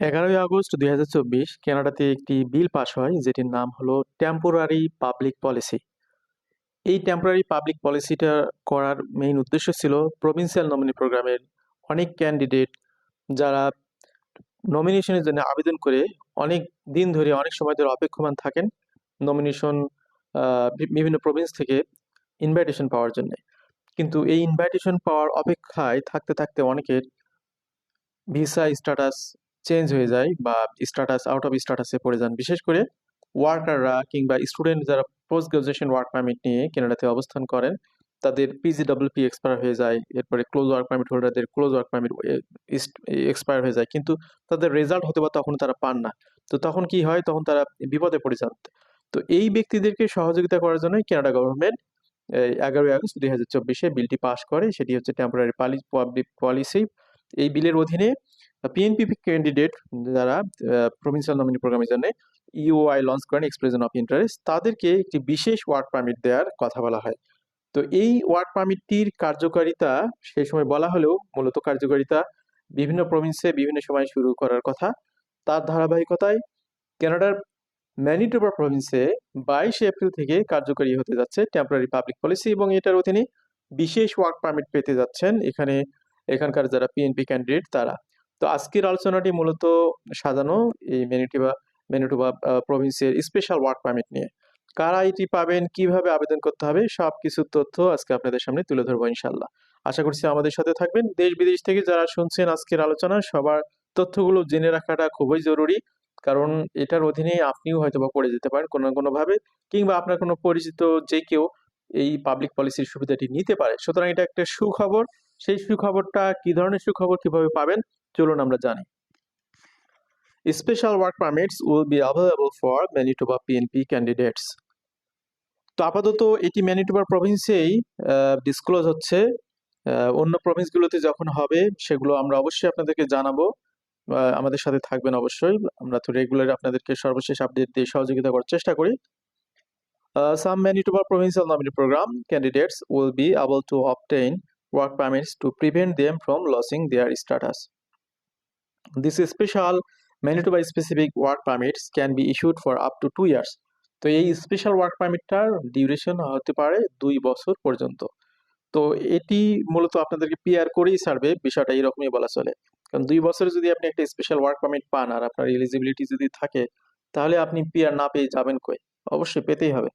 এগারোই আগস্ট দুই হাজার চব্বিশ কানাডাতে একটি বিল পাশ হয়, যেটির নাম হলো টেম্পোরারি পাবলিক পলিসি এই টেম্পোরারি পাবলিক পলিসিটা করার মেইন উদ্দেশ্য ছিল প্রভিন্সিয়াল নমিনি প্রোগ্রামের অনেক ক্যান্ডিডেট যারা নমিনেশনের জন্য আবেদন করে অনেক দিন ধরে, অনেক সময় ধরে অপেক্ষমান থাকেন নমিনেশন বিভিন্ন প্রভিন্স থেকে ইনভাইটেশন পাওয়ার জন্য। কিন্তু এই ইনভাইটেশন পাওয়ার অপেক্ষায় থাকতে থাকতে অনেকের ভিসা স্ট্যাটাস চেঞ্জ হয়ে যায় বা স্ট্যাটাস আউট অফ স্ট্যাটাসে পড়ে যান। বিশেষ করে ওয়ার্কাররা কিংবা স্টুডেন্ট যারা পোস্ট গ্রাজুয়েশন ওয়ার্ক পারমিট নিয়ে কেনাডাতে অবস্থান করেন, তাদের পিজিডব্লিউপি এক্সপায়ার হয়ে যায়। এরপরে ক্লোজ ওয়ার্ক পারমিট হোল্ডারদের ক্লোজ ওয়ার্ক পারমিট এক্সপায়ার হয়ে যায়। কিন্তু তাদের রেজাল্ট হতে বা তখন তারা পান না। তো তখন কি হয়? তখন তারা বিপদে পড়ে যান। তো এই ব্যক্তিদেরকে সহযোগিতা করার জন্যই কানাডা গভর্নমেন্ট এগারোই আগস্ট দুই হাজার চব্বিশে বিলটি পাশ করে। সেটি হচ্ছে টেম্পোরারি পলিসি এই বিলের অধীনে পিএনপি ক্যান্ডিডেট যারা প্রভিন্সিয়াল নমিনি প্রোগ্রামের জন্য ইউআই লঞ্চ করেন এক্সপ্রেশন অফ ইন্টারেস্ট তাদেরকে একটি বিশেষ ওয়ার্ক পারমিট দেওয়ার কথা বলা হয়। তো এই ওয়ার্ক পারমিটটির কার্যকারিতা সেই সময় বলা হলেও মূলত কার্যকারিতা বিভিন্ন প্রভিন্সে বিভিন্ন সময় শুরু করার কথা। তার ধারাবাহিকতায় কানাডার ম্যানিটোবা প্রভিন্সে বাইশে এপ্রিল থেকে কার্যকরী হতে যাচ্ছে টেম্পোরারি পাবলিক পলিসি এবং এটার অধীনে বিশেষ ওয়ার্ক পারমিট পেতে যাচ্ছেন এখানে এখানকার যারা পিএনপি ক্যান্ডিডেট তারা। তো আজকের আলোচনাটি মূলত সাজানো এই ম্যানিটোবা ম্যানিটোবা প্রভিন্সের স্পেশাল ওয়ার্ক পারমিট নিয়ে। কারা এটি পাবেন, কীভাবে আবেদন করতে হবে সব কিছু তথ্য আজকে আপনাদের সামনে তুলে ধরবো ইনশাল্লাহ আশা করছি আমাদের সাথে থাকবেন। দেশ বিদেশ থেকে যারা শুনছেন আজকের আলোচনা, সবার তথ্যগুলো জেনে রাখাটা খুবই জরুরি। কারণ এটার অধীনে আপনিও হয়তো বা পড়ে যেতে পারেন কোনো না কোনোভাবে, কিংবা আপনার কোনো পরিচিত যে কেউ এই পাবলিক পলিসির সুবিধাটি নিতে পারে। সুতরাং এটা একটা সুখবর। সেই সুখবরটা কি ধরনের সুখবর, কীভাবে পাবেন চলুন আমরা জানি। Special work permits will be available for Manitoba PNP candidates তো আপাতত এটি ম্যানিটোবার প্রভিন্সেই ডিসক্লোজ হচ্ছে। অন্য প্রভিন্সগুলোতে যখন হবে, সেগুলো আমরা অবশ্যই আপনাদেরকে জানাব। আমাদের সাথে থাকবেন অবশ্যই। আমরা তো রেগুলার আপনাদেরকে সর্বশেষ আপডেট দিয়ে সহযোগিতা করার চেষ্টা করি। Some Manitoba provincial nominee program candidates will be able to obtain work permits to prevent them from losing their status. This special Manitoba specific work permits can be issued for up to two years তো এই special work পারমিটটার duration হতে পারে দুই বছর পর্যন্ত। তো এটি মূলত আপনাদেরকে পিআর করেই ছাড়বে, বিষয়টা এরকমই বলা চলে। কারণ দুই বছরে যদি আপনি একটা স্পেশাল ওয়ার্ক পারমিট পান আর আপনার এলিজিবিলিটি যদি থাকে, তাহলে আপনি পিআর না পেয়ে যাবেন কই? অবশ্যই পেতেই হবে।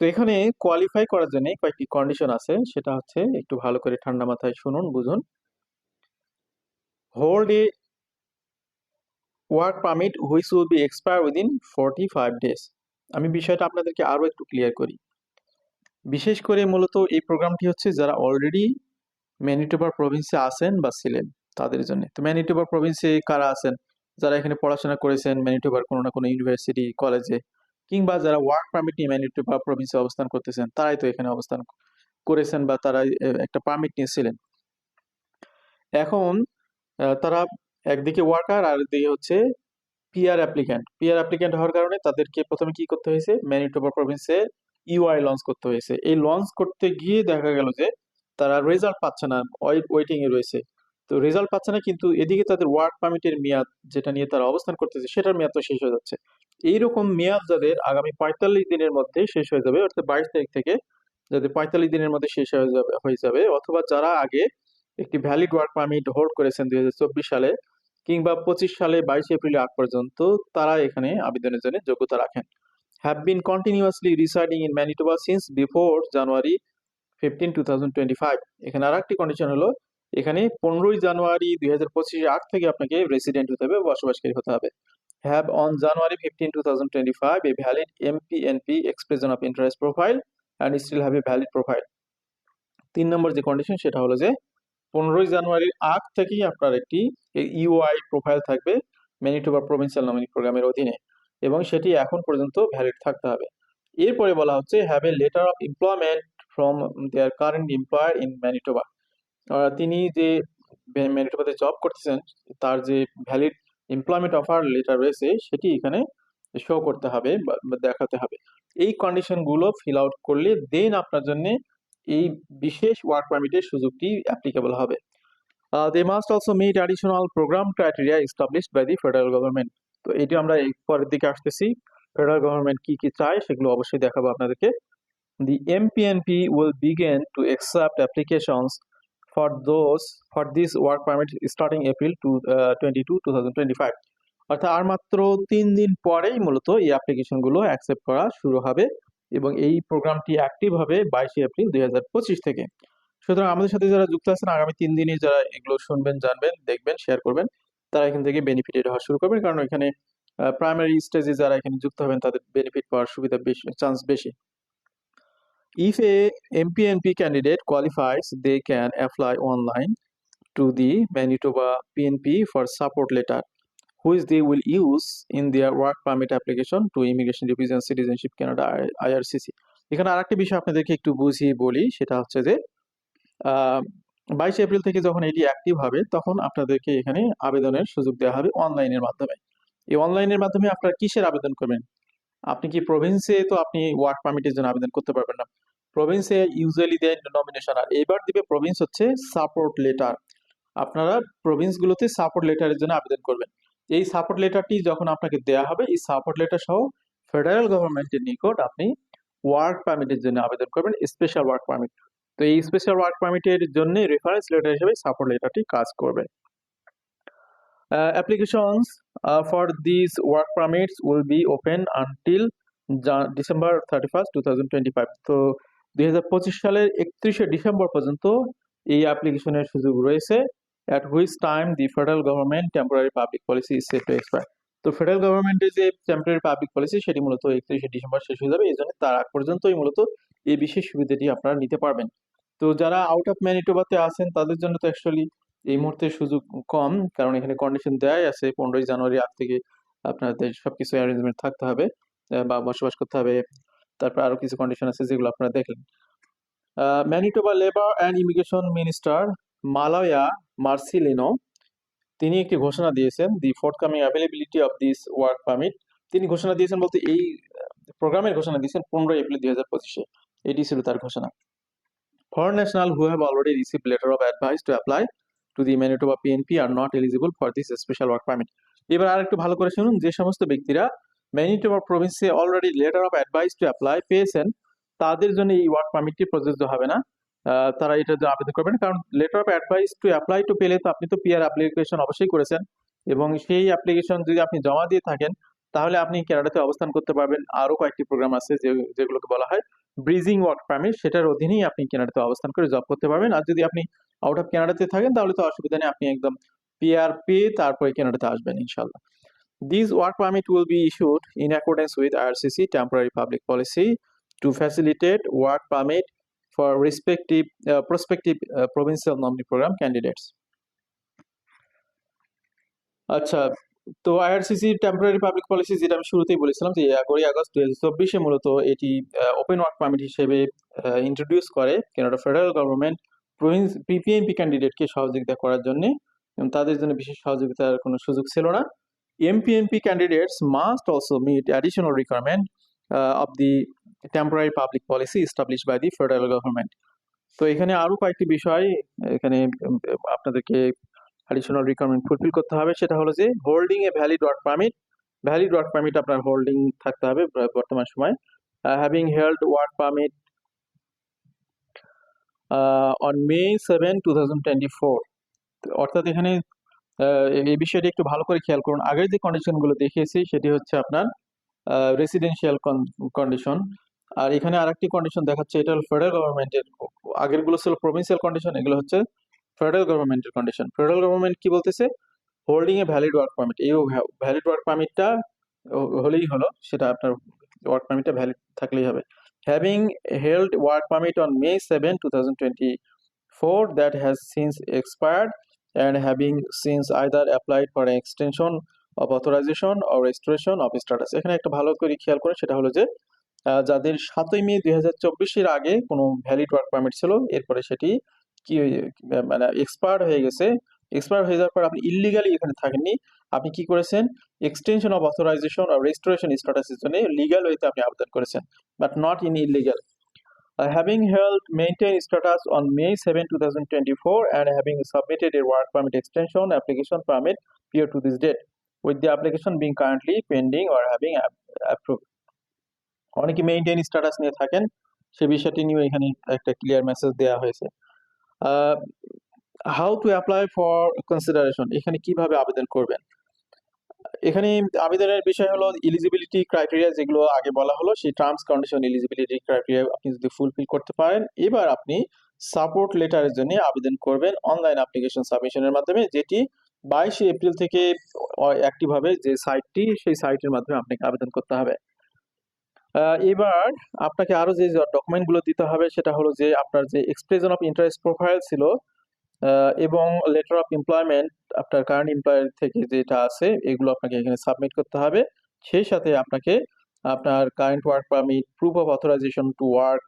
তো এখানে কোয়ালিফাই করার জন্য কয়েকটি কন্ডিশন আছে, সেটা হচ্ছে একটু ভালো করে ঠান্ডা মাথায় শুনুন, বুঝুন। Hold a work permit which will be expire within forty five days আমি বিষয়টা আপনাদেরকে আরও একটু ক্লিয়ার করি। বিশেষ করে মূলত এই প্রোগ্রামটি হচ্ছে যারা অলরেডি ম্যানিটোবার প্রভিন্সে আছেন বা ছিলেন তাদের জন্য। তো ম্যানিটোবার প্রভিন্সে কারা আছেন? যারা এখানে পড়াশোনা করেছেন ম্যানিটোবার কোনো না কোনো ইউনিভার্সিটি কলেজে কিংবা যারা ওয়ার্ক পারমিট নিয়ে ম্যানিটোবা প্রভিন্সে অবস্থান করতেছেন, তারাই তো এখানে অবস্থান করেছেন বা তারা একটা পারমিট নিয়েছিলেন। এখন তারা একদিকে ওয়ার্কার আর একদিকে হচ্ছে পিআর অ্যাপ্লিক্যান্ট পিআর অ্যাপ্লিক্যান্ট হওয়ার কারণে তাদেরকে প্রথমে কি করতে হয়েছে? ম্যানিটোবা প্রভিন্সে ইউআই লঞ্চ করতে হয়েছে। এই লঞ্চ করতে গিয়ে দেখা গেল যে তারা রেজাল্ট পাচ্ছে না ওয়েটিং এ রয়েছে। তো রেজাল্ট পাচ্ছে না, কিন্তু এদিকে তাদের ওয়ার্ক পারমিটের মেয়াদ যেটা নিয়ে তারা অবস্থান করতেছে, সেটার মেয়াদ তো শেষ হয়ে যাচ্ছে। এইরকম মেয়াদ যাদের আগামী পঁয়তাল্লিশ দিনের মধ্যে শেষ হয়ে যাবে, অর্থাৎ বাইশ তারিখ থেকে যাদের পঁয়তাল্লিশ দিনের মধ্যে শেষ হয়ে যাবে হয়ে যাবে, অথবা যারা আগে একটি ভ্যালিড ওয়ার্ক পারমিট হোল্ড করেছেন দুই হাজার চব্বিশ সালে কিংবা পঁচিশ সালে বাইশে এপ্রিল আগ পর্যন্ত তারা এখানে আবেদনের জন্য যোগ্যতা রাখেন। Have been continuously residing in Manitoba since before January fifteen two thousand twenty five এখানে আর একটি কন্ডিশন হলো এখানে পনেরোই জানুয়ারি দুই হাজার পঁচিশের আগ থেকে আপনাকে রেসিডেন্ট হতে হবে বসবাসকারী হতে হবে। Have on January 15, 2025 a valid MPNP expression of interest profile and still have a valid profile তিন নম্বর যে কন্ডিশন সেটা হলো যে পনেরোই জানুয়ারির আগ থেকেই আপনার একটি ইউআই প্রোফাইল থাকবে ম্যানিটোবা প্রভিন্সিয়াল নমিনি প্রোগ্রামের অধীনে এবং সেটি এখন পর্যন্ত ভ্যালিড থাকতে হবে। এরপরে বলা হচ্ছে have a letter of employment from their current employer in Manitoba তিনি যে ম্যানিটোবাতে জব করতেছেন, তার যে ভ্যালিড এমপ্লয়মেন্ট অফার লেটার রয়েছে, সেটি এখানে শো করতে হবে বা দেখাতে হবে। এই কন্ডিশনগুলো ফিল আউট করলে দেন আপনার জন্য এই বিশেষ ওয়ার্ক পারমিটের সুযোগটি অ্যাপ্লিকেবল হবে। They must also meet additional program criteria established by the federal government তো এটি আমরা পরের দিকে আসতেছি। ফেডারেল গভর্নমেন্ট কী কী চায় সেগুলো অবশ্যই দেখাবো আপনাদেরকে। The MPNP will begin to accept applications for those for this work permit starting April two twenty two two thousand twenty five অর্থাৎ আর মাত্র তিন দিন পরেই মূলত এই অ্যাপ্লিকেশনগুলো অ্যাকসেপ্ট করা শুরু হবে। এবং এই প্রোগ্রামটি অ্যাক্টিভ হবে বাইশে এপ্রিল দুই হাজার পঁচিশ থেকে। সুতরাং আমাদের সাথে যারা যুক্ত আছেন আগামী তিন দিনে যারা এগুলো শুনবেন জানবেন দেখবেন শেয়ার করবেন তারা এখান থেকে বেনিফিটেড হওয়া শুরু করবেন। কারণ এখানে প্রাইমারি স্টেজে যারা এখানে যুক্ত হবেন তাদের বেনিফিট পাওয়ার সুবিধা বেশি চান্স বেশি। If a MPNP candidate qualifies, they can apply online to the Manitoba PNP for support letter, which they will use in their work permit application to Immigration Division Citizenship Canada IRCC. এখানে আরেকটি বিষয় আপনাদেরকে একটু বুঝিয়ে বলি, সেটা হচ্ছে যে বাইশে এপ্রিল থেকে যখন এটি অ্যাক্টিভ হবে, তখন আপনাদেরকে এখানে আবেদনের সুযোগ দেওয়া হবে অনলাইনের মাধ্যমে। এই অনলাইনের মাধ্যমে আপনারা কিসের আবেদন করবেন? আপনি কি প্রভিন্সে তো আপনি ওয়ার্ক পারমিটের জন্য আবেদন করতে পারবেন না। প্রভিন্সে ইউজুয়ালি দেয় নমিনেশন আর এবার দিবে প্রভিন্স হচ্ছে সাপোর্ট লেটার আপনারা প্রভিন্সগুলোতে সাপোর্ট লেটারের জন্য আবেদন করবেন। এই সাপোর্ট লেটারটি যখন আপনাকে দেওয়া হবে, এই সাপোর্ট লেটার সহ ফেডারেল গভর্নমেন্টের নিকট আপনি ওয়ার্ক পারমিটের জন্য আবেদন করবেন স্পেশাল ওয়ার্ক পারমিট তো এই স্পেশাল ওয়ার্ক পারমিটের জন্য রেফারেন্স লেটার হিসেবে সাপোর্ট লেটারটি কাজ করবে। Applications for this work permits will be open until December thirty first two thousand twenty five তো দুই হাজার পঁচিশ সালের একত্রিশে ডিসেম্বর পর্যন্ত এই অ্যাপ্লিকেশনের সুযোগ রয়েছে। At which time the federal government temporary public policy is set to expire তো ফেডারেল গভর্নমেন্টের যে টেম্পোরারি পাবলিক পলিসি সেটি মূলত একত্রিশে ডিসেম্বর শেষ হয়ে যাবে। এই জন্য তার আগ পর্যন্তই মূলত এই বিশেষ সুবিধাটি আপনারা নিতে পারবেন। তো যারা আউট অফ ম্যানিটোবাতে আছেন, তাদের জন্য তো অ্যাকচুয়ালি এই মুহূর্তে সুযোগ কম, কারণ এখানে কন্ডিশন দেয়াই আছে। পনেরোই জানুয়ারি আগ থেকে আপনাদের সবকিছু অ্যারেঞ্জমেন্ট থাকতে হবে বা বসবাস করতে হবে। তারপর আরও কিছু কন্ডিশন আছে যেগুলো আপনারা দেখলেন। Manitoba labour and immigration minister Malaya Marcelino, তিনি একটি ঘোষণা দিয়েছেন the forthcoming availability of this work permit তিনি ঘোষণা দিয়েছেন বলতে এই প্রোগ্রামের ঘোষণা দিয়েছেন পনেরোই এপ্রিল দুই হাজার পঁচিশে। এটি ছিল তার ঘোষণা। For national who have already receive letter of advice to apply to the Manitoba PNP are not eligible for this special work permit এবার আর একটু ভালো করে শুনুন, যে সমস্ত ব্যক্তিরা Manitoba প্রভিন্সে already letter of advice to apply পেয়েছেন, তাদের জন্য এই ওয়ার্ক পারমিটটি প্রযোজ্য হবে না। তারা এটা আবেদন করবেন। কারণ letter of advice to apply to পেলে তো আপনি তো পিআর অ্যাপ্লিকেশন অবশ্যই করেছেন। এবং সেই অ্যাপ্লিকেশন যদি আপনি জমা দিয়ে থাকেন, তাহলে আপনি ক্যানাডাতে অবস্থান করতে পারবেন। আরও কয়েকটি প্রোগ্রাম আছে যে, যেগুলোকে বলা হয় ব্রিজিং ওয়ার্ক পারমিট সেটার অধীনেই আপনি ক্যানাডাতে অবস্থান করে জব করতে পারবেন। আর যদি আপনি আউট অফ ক্যানাডাতে থাকেন, তাহলে তো অসুবিধা নেই, আপনি একদম পিআর পেয়ে তারপরে ক্যানাডাতে আসবেন ইনশাল্লাহ These work permit will be issued in accordance with IRCC temporary public policy to facilitate work permit for respective uh, prospective uh, provincial nominee program candidates. আচ্ছা তো আইআরসিসি টেম্পোরারি পাবলিক পলিসি যেটা আমি শুরুতেই বলেছিলাম যে এগারোই আগস্ট দু হাজার চব্বিশে মূলত এটি ওপেন ওয়ার্ক পারমিট হিসেবে ইন্ট্রোডিউস করে Canada federal government province PPMP ক্যান্ডিডেটকে সহযোগিতা করার জন্য তাদের জন্য বিশেষ সহযোগিতার কোনো সুযোগ ছিল না MPNP candidates must also meet additional requirement uh, of the public policy policy by the federal government তো এখানে আরও কয়েকটি বিষয়, এখানে আপনাদেরকে অ্যাডিশনাল রিকোয়ারমেন্ট ফুলফিল করতে হবে। সেটা হলো যে holding a valid work permit valid work permit আপনার হোল্ডিং থাকতে হবে বর্তমান সময়। Having held work permit on May seven two thousand twenty four অর্থাৎ এখানে এই বিষয়টি একটু ভালো করে খেয়াল করুন। আগের যে কন্ডিশনগুলো দেখিয়েছি, সেটি হচ্ছে আপনার রেসিডেন্সিয়াল কন্ডিশন আর এখানে আরেকটি কন্ডিশন দেখাচ্ছে, এটা হল ফেডারেল গভর্নমেন্টের আগেরগুলো ছিল প্রভিন্সিয়াল কন্ডিশন এগুলো হচ্ছে ফেডারেল গভর্নমেন্টের কন্ডিশন ফেডারেল গভর্নমেন্ট কি বলতেছে? Holding a valid work permit এই ভ্যালিড ওয়ার্ক পারমিটটা হলেই হলো, সেটা আপনার ওয়ার্ক পারমিটটা ভ্যালিড থাকলেই হবে। Having held work permit on May seven two thousand twenty four that has since expired and having since either applied for an extension of authorization or of status এখানে একটা ভালো করে খেয়াল করে, সেটা হলো যে যাদের সাতই মে দুই হাজার চব্বিশের আগে কোনো ভ্যালিড ওয়ার্ক পারমিট ছিল এরপরে সেটি কি মানে এক্সপায়ার হয়ে গেছে এক্সপায়ার হয়ে যাওয়ার পর আপনি ইলিগালি এখানে থাকেননি আপনি কি করেছেন এক্সটেনশন অফ অথরাইজেশন আর রেজিস্ট্রেশন স্ট্যাটাসের জন্য লিগাল ওয়েতে আপনি আবেদন করেছেন but not in illegal Uh, having held maintain status on May 7, 2024 and having submitted a work permit extension application permit prior to this date with the application being currently pending or having approved. অনেকে maintain status নিয়ে থাকেন। সে বিষয়টি নিয়ে এখানে একটা clear message দেওয়া হয়েছে। How to apply for consideration এখানে কীভাবে আবেদন করবেন? এখানে আবেদনের বিষয় হলো এলিজিবিলিটি ক্রাইটেরিয়া যেগুলো আগে বলা হলো, সেই টার্মস কন্ডিশন এলিজিবিলিটি ক্রাইটেরিয়া আপনি যদি ফুলফিল করতে পারেন, এবার আপনি সাপোর্ট লেটারের জন্য আবেদন করবেন অনলাইন অ্যাপ্লিকেশন সাবমিশনের মাধ্যমে, যেটি বাইশে এপ্রিল থেকে অ্যাক্টিভ হবে যে সাইটটি সেই সাইটের মাধ্যমে আপনাকে আবেদন করতে হবে। এবার আপনাকে আরও যে ডকুমেন্টগুলো দিতে হবে, সেটা হলো যে আপনার যে এক্সপ্রেশন অফ ইন্টারেস্ট প্রোফাইল ছিল এবং লেটার অফ এমপ্লয়মেন্ট আপনার কারেন্ট এমপ্লয়ার থেকে যেটা আছে, এগুলো আপনাকে এখানে সাবমিট করতে হবে সেই সাথে আপনাকে আপনার current work permit proof of authorisation to work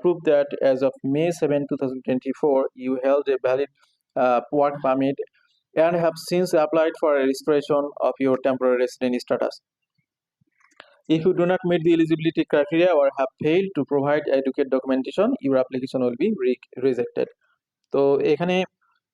proof that as of May seven two thousand twenty four you held a valid work permit and have since applied for a of your temporary resident status. If you do not meet the eligibility criteria or have failed to provide adequate documentation, your application will be re- rejected. তো এখানে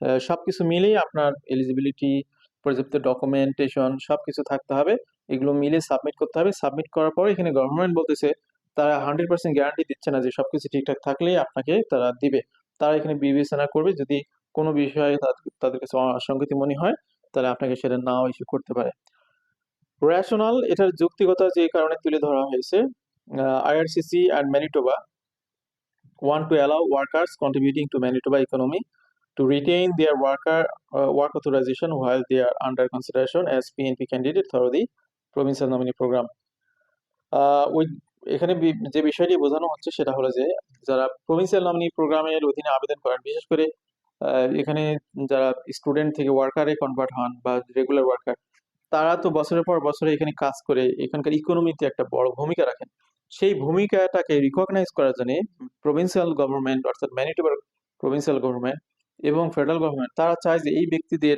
আহ, সবকিছু মিলেই আপনার eligibility পর্যাপ্ত documentation সবকিছু থাকতে হবে। এগুলো মিলে সাবমিট করতে হবে। সাবমিট করার পর এখানে গভর্নমেন্ট বলতেছে তারা হান্ড্রেড পার্সেন্ট গ্যারান্টি দিচ্ছে না যে সবকিছু ঠিকঠাক থাকলেই আপনাকে তারা দিবে। তারা এখানে বিবেচনা করবে যদি কোনো বিষয়ে তাদের কাছে অসঙ্গতি মনে হয় তাহলে আপনাকে সেটা নাও ইস্যু করতে পারে। রেশনাল এটার যুক্তিগতা যে কারণে তুলে ধরা হয়েছে IRCC and Manitoba want to allow workers contributing to Manitoba economy to retain their worker work authorisation while they're under consideration as PNP candidate for the provincial nominee program we এখানে যে বিষয়টি বোঝানো হচ্ছে সেটা হলো যে, যারা প্রভিন্সিয়াল নমিনি প্রোগ্রামের অধীনে আবেদন করেন, বিশেষ করে এখানে যারা স্টুডেন্ট থেকে ওয়ার্কারে কনভার্ট হন বা রেগুলার ওয়ার্কার তারা তো বছরের পর বছরে এখানে কাজ করে, এখানকার ইকোনমিতে একটা বড় ভূমিকা রাখেন। সেই ভূমিকাটাকে রিকগনাইজ করার জন্য প্রভিন্সিয়াল গভর্নমেন্ট অর্থাৎ ম্যানিটোবার প্রভিন্সিয়াল গভর্নমেন্ট এবং ফেডারেল গভর্নমেন্ট তারা চায় যে এই ব্যক্তিদের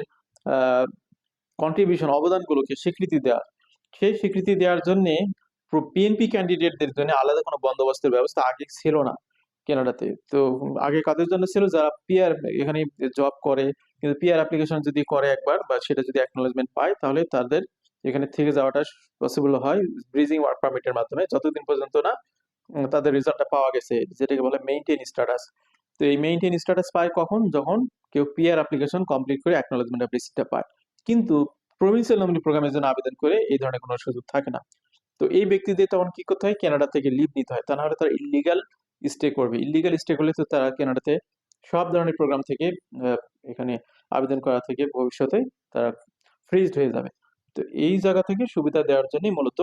কন্ট্রিবিউশন অবদানগুলোকে স্বীকৃতি দেওয়া সেই স্বীকৃতি দেওয়ার জন্য পিএনপি ক্যান্ডিডেটদের জন্য আলাদা কোনো বন্দোবস্তের ব্যবস্থা আগে ছিল না। কানাডাতে। তো আগে কাদের জন্য ছিল? যারা পিআর এখানে জব করে, কিন্তু পিআর অ্যাপ্লিকেশন যদি করে একবার বা সেটা যদি অ্যাকনোলেজমেন্ট পায়, তাহলে তাদের এখানে থেকে যাওয়াটা পসিবল হয় ব্রিজিং ওয়ার্ক পারমিটের মাধ্যমে। যতদিন পর্যন্ত না তাদের রেজাল্টটা পাওয়া গেছে, যেটাকে বলে মেইনটেন স্ট্যাটাস তো এই মেইনটেন স্ট্যাটাস পায় কখন? যখন কেউ পিআর অ্যাপ্লিকেশন কমপ্লিট করে অ্যাকনোলেজমেন্ট অফ রিসিপ্টটা পায়। কিন্তু প্রভিন্সিয়াল নমিনি প্রোগ্রামের জন্য আবেদন করে এই ধরনের কোনো সুযোগ থাকে না। তো এই ব্যক্তিদের তখন কি করতে হয়? কানাডা থেকে লিভ নিতে হয়। তা নাহলে তার ইলিগাল স্টে করবে। ইলিগাল স্টে করলে তো তারা কানাডাতে সব ধরনের প্রোগ্রাম থেকে এখানে আবেদন করা থেকে ভবিষ্যতে তারা ফ্রিজড হয়ে যাবে। তো এই জায়গা থেকে সুবিধা দেওয়ার জন্য মূলত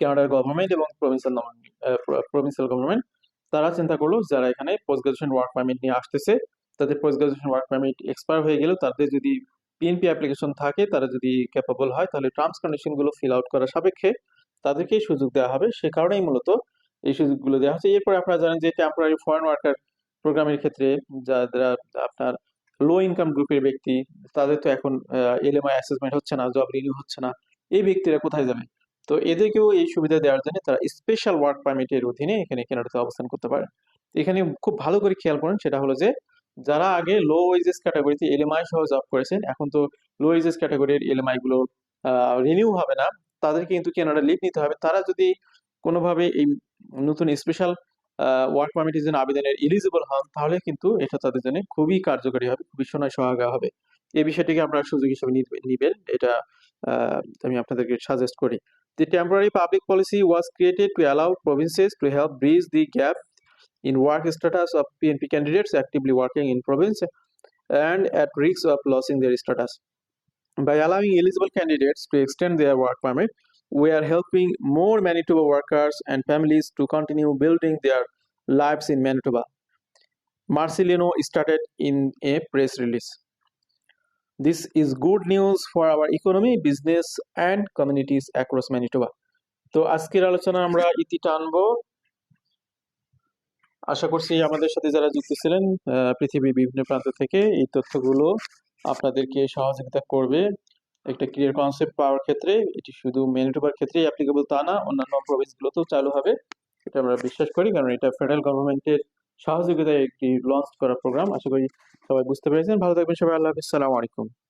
কানাডার গভর্নমেন্ট এবং প্রভিন্সিয়াল গভর্নমেন্ট তারা চিন্তা করল যারা এখানে পোস্ট গ্রাজুয়েশন ওয়ার্ক পারমিট নিয়ে আসতেছে, তাদের post graduation work permit expire হয়ে গেলেও তাদের যদি পিএনপি অ্যাপ্লিকেশন থাকে, তারা যদি ক্যাপাবল হয়, তাহলে টার্মস কন্ডিশনগুলো ফিল আউট করার সাপেক্ষে তাদেরকেই সুযোগ দেওয়া হবে। সে কারণেই মূলত এই সুযোগগুলো দেওয়া হচ্ছে। এরপরে আপনারা জানেন যে টেম্পোরারি ফরেন ওয়ার্কার প্রোগ্রামের ক্ষেত্রে যারা আপনার লো ইনকাম গ্রুপের ব্যক্তি, তাদের তো এখন এলএমআই অ্যাসেসমেন্ট হচ্ছে না জব রিনিউ হচ্ছে না। এই ব্যক্তিরা কোথায় যাবে? তো এদেরকেও এই সুবিধা দেওয়ার জন্য তারা স্পেশাল ওয়ার্ক পারমিটের অধীনে এখানে কানাডাতে অবস্থান করতে পারে। এখানে খুব ভালো করে খেয়াল করুন, সেটা হলো যে যারা আগে লো ওয়েজেস ক্যাটাগরিতে এলএমআই সহ জব করেছেন, এখন তো লো ওয়েজেস ক্যাটাগরির এলএমআই গুলো রিনিউ হবে না, তাদেরকে কিন্তু কেনাডা লিভ নিতে হবে। তারা যদি কোনোভাবে এই নতুন স্পেশাল ওয়ার্ক পারমিটের জন্য আবেদনের এলিজিবল হন, তাহলে কিন্তু এটা তাদের জন্য খুবই কার্যকারী হবে, খুবই সময় সহায়তা হবে। এই বিষয়টিকে আপনারা সুযোগ হিসেবে নিবেন, এটা আমি আপনাদেরকে সাজেস্ট করি। The temporary public policy was created to allow provinces to help bridge the gap in work status of PNP candidates actively working in province and at risk of losing their status by allowing eligible candidates to extend their work permit we are helping more Manitoba workers and families to continue building their lives in Manitoba. Marcelino started in a press release. This is good news for our economy, business, and communities across Manitoba. তো আজকের আলোচনা আমরা ইতি টানবো আশা করছি আমাদের সাথে যারা যুক্ত ছিলেন পৃথিবীর বিভিন্ন প্রান্ত থেকে এই তথ্যগুলো আপনাদেরকে সহযোগিতা করবে একটা ক্লিয়ার কনসেপ্ট পাওয়ার ক্ষেত্রে, এটি শুধু মেনিটোবার ক্ষেত্রেই অ্যাপ্লিকেবল তা না, অন্যান্য প্রভিন্সগুলোতেও চালু হবে। এটা আমরা বিশ্বাস করি, কারণ এটা ফেডারেল গভর্নমেন্টের সহযোগিতায় একটি লঞ্চ করা প্রোগ্রাম আশা করি সবাই বুঝতে পেরেছেন। ভালো থাকবেন সবাই, আল্লাহ হাফিজ। আলাইকুম।